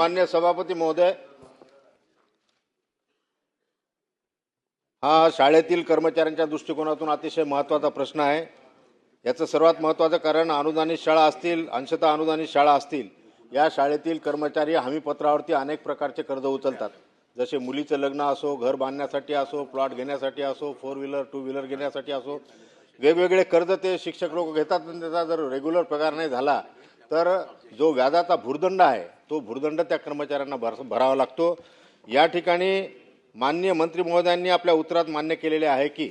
मान्य सभापती महोदय. हा शाळेतील कर्मचाऱ्यांच्या दृष्टिकोनातून अतिशय महत्त्वाचा प्रश्न आहे. याचं सर्वात महत्त्वाचं कारण अनुदानित शाळा असतील अंशतः अनुदानित शाळा असतील या शाळेतील कर्मचारी हमीपत्रावरती अनेक प्रकारचे कर्ज उचलतात. जसे मुलीचं लग्न असो घर बांधण्यासाठी असो प्लॉट घेण्यासाठी असो फोर व्हीलर टू व्हीलर घेण्यासाठी असो वेगवेगळे कर्ज ते शिक्षक लोक घेतात. आणि त्याचा जर रेग्युलर पगार नाही झाला तर जो व्याजाचा भूर्दंड आहे तो भूर्दंड त्या कर्मचाऱ्यांना भर भरावा लागतो. या ठिकाणी माननीय मंत्री महोदयांनी आपल्या उत्तरात मान्य केलेले आहे की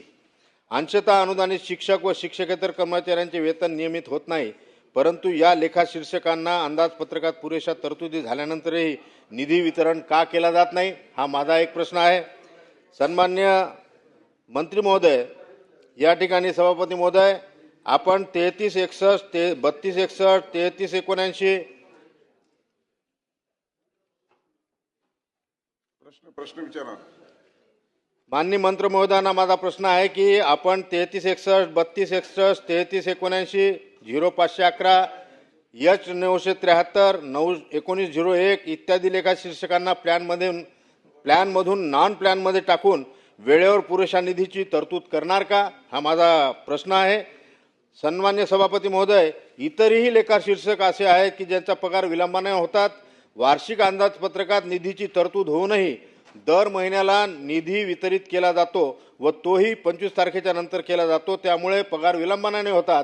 अंशतः अनुदानित शिक्षक व शिक्षकेतर कर्मचाऱ्यांचे वेतन नियमित होत नाही परंतु या लेखा शीर्षकांना अंदाजपत्रकात पुरेशा तरतुदी झाल्यानंतरही निधी वितरण का केला जात नाही हा माझा एक प्रश्न आहे. सन्मान्य मंत्री महोदय या ठिकाणी सभापती महोदय आपण तेहतीस एकसष्ट ते बत्तीस एकसष्ट तेहतीस एकोणऐंशी. प्रश्न प्रश्न विचारा. माननीय मंत्र महोदयांना माझा प्रश्न आहे की आपण तेहतीस एकसष्ट बत्तीस एकसष्ट तेहतीस एकोणऐंशी झिरो पाचशे अकरा एच नऊशे त्र्याहत्तर नऊ एकोणीस झिरो एक इत्यादी लेखा शीर्षकांना प्लॅनमध्ये प्लॅनमधून नॉन प्लॅनमध्ये टाकून वेळेवर पुरेशा निधीची तरतूद करणार का? हा माझा प्रश्न आहे. सन्मान्य सभापती महोदय इतरही लेखा शीर्षक असे आहेत की ज्यांचा पगार विलंबाने होतात. वार्षिक अंदाजपत्रकात निधीची तरतूद होऊनही दर महिन्याला निधी वितरित केला जातो व तोही पंचवीस तारखेच्या नंतर केला जातो. त्यामुळे पगार विलंबाने होतात.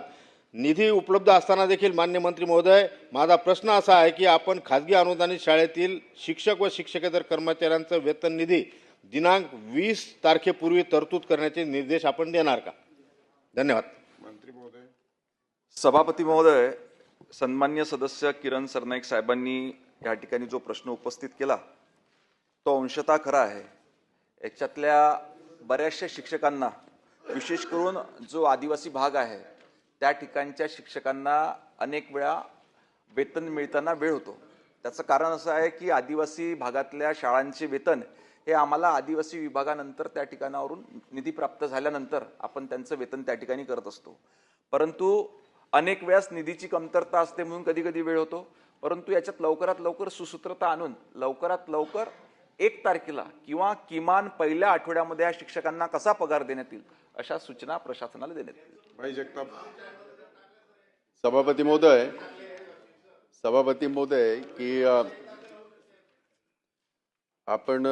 निधी उपलब्ध असताना देखील मान्य मंत्री महोदय माझा प्रश्न असा आहे की आपण खाजगी अनुदानित शाळेतील शिक्षक व शिक्षकेतर कर्मचाऱ्यांचं वेतन निधी दिनांक वीस तारखेपूर्वी तरतूद करण्याचे निर्देश आपण देणार का? धन्यवाद. मंत्री महोदय. सभापती महोदय सन्मान्य सदस्य किरण सरनाईक साहेबांनी या ठिकाणी जो प्रश्न उपस्थित केला तो अंशतः खरा आहे. याच्यातल्या बऱ्याचशा शिक्षकांना विशेष करून जो आदिवासी भाग आहे त्या ठिकाणच्या शिक्षकांना अनेक वेळा वेतन मिळताना वेळ होतो. त्याचं कारण असं आहे की आदिवासी भागातल्या शाळांचे वेतन हे आम्हाला आदिवासी विभागानंतर त्या ठिकाणावरून निधी प्राप्त झाल्यानंतर आपण त्यांचं वेतन त्या ठिकाणी करत असतो. परंतु अनेक वेळास निधीची कमतरता असते म्हणून कधी कधी वेळ होतो. परंतु याच्यात लवकरात लवकर सुसूत्रता आणून लवकरात लवकर एक तारखेला किंवा किमान पहिल्या आठवड्यामध्ये या शिक्षकांना कसा पगार देण्यात येईल अशा सूचना प्रशासनाला देण्यात येईल भाई जगताप सभापती महोदय सभापती महोदय की आपण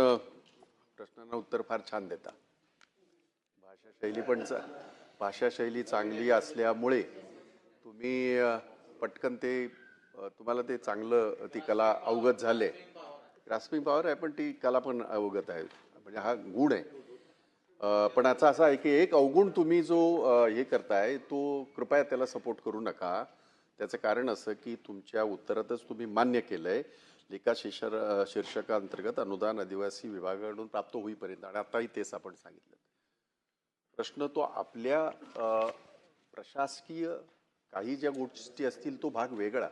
प्रश्नांना उत्तर फार छान देता. भाषा शैली पण चा- भाषा शैली चांगली असल्यामुळे तुम्ही पटकन ते तुम्हाला ते चांगलं ती कला अवगत झाले. ग्रास्पिंग पॉवर आहे पण ती कला पण अवगत आहे. म्हणजे हा गुण आहे. पण याचा असा आहे की एक अवगुण तुम्ही जो हे करताय तो कृपया त्याला सपोर्ट करू नका. त्याचं कारण असं की तुमच्या उत्तरातच तुम्ही मान्य केलंय. लेखा शीर्षर अ, शीर्षकांतर्गत अनुदान आदिवासी विभागाकडून प्राप्त होईपर्यंत आणि आताही तेच आपण सांगितलं. प्रश्न तो आपल्या प्रशासकीय काही ज्या गोष्टी असतील तो भाग वेगळा.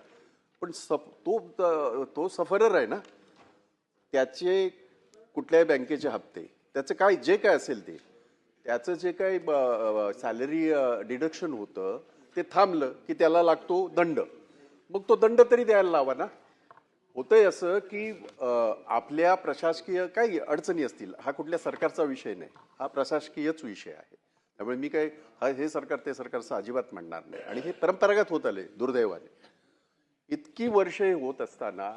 पण सफ तो तो सफरर आहे ना त्याचे कुठल्याही बँकेचे हप्ते त्याचं काय जे काय असेल ते त्याचं जे काही सॅलरी डिडक्शन होतं ते थांबलं की त्याला लागतो दंड. मग तो दंड तरी द्यायला लावा ना. होतंय असं की आपल्या प्रशासकीय काही अडचणी असतील हा कुठल्या सरकारचा विषय नाही हा प्रशासकीयच विषय आहे. त्यामुळे मी काय हा हे सरकार ते सरकारचं अजिबात म्हणणार नाही. आणि हे परंपरागत होत आले दुर्दैवाने. इतकी वर्षे होत असताना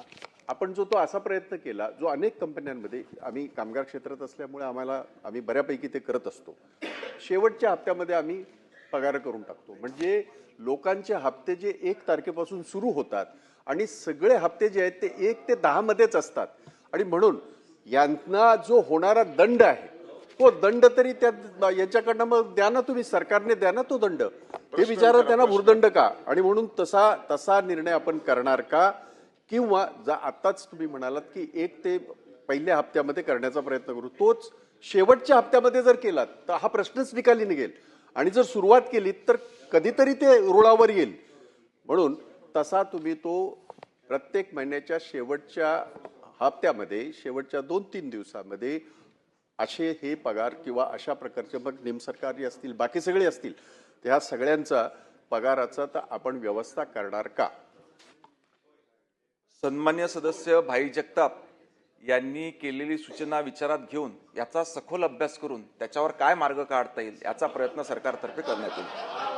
आपण जो तो असा प्रयत्न केला जो अनेक कंपन्यांमध्ये आम्ही कामगार क्षेत्रात असल्यामुळे आम्हाला आम्ही बऱ्यापैकी ते करत असतो. शेवटच्या हप्त्यामध्ये आम्ही पगार करून टाकतो. म्हणजे लोकांचे हप्ते जे एक तारखेपासून सुरू होतात आणि सगळे हप्ते जे आहेत ते एक ते दहामध्येच असतात. आणि म्हणून यांना जो होणारा दंड आहे तो दंड तरी त्या याच्याकडनं मग द्या ना तुम्ही सरकारने द्या ना तो दंड. हे विचारा त्यांना भूर्दंड का? आणि म्हणून तसा तसा निर्णय आपण करणार का? किंवा जा आताच तुम्ही म्हणालात की एक ते पहिल्या हप्त्यामध्ये करण्याचा प्रयत्न करू. तोच शेवटच्या हप्त्यामध्ये जर केलात तर हा प्रश्नच निकाली निघेल. आणि जर सुरुवात केली तर कधीतरी ते रुळावर येईल. म्हणून तसा तुम्ही तो प्रत्येक महिन्याच्या शेवटच्या हप्त्यामध्ये शेवटच्या दोन तीन दिवसामध्ये असे हे पगार किंवा अशा प्रकारचे मग निमसरकारी असतील बाकी सगळे असतील त्या सगळ्यांचा पगाराचा तर आपण व्यवस्था करणार का? सन्मान्य सदस्य भाई जगताप यांनी केलेली सूचना विचारात घेऊन याचा सखोल अभ्यास करून त्याच्यावर काय मार्ग काढता येईल याचा प्रयत्न सरकारतर्फे करण्यात येईल.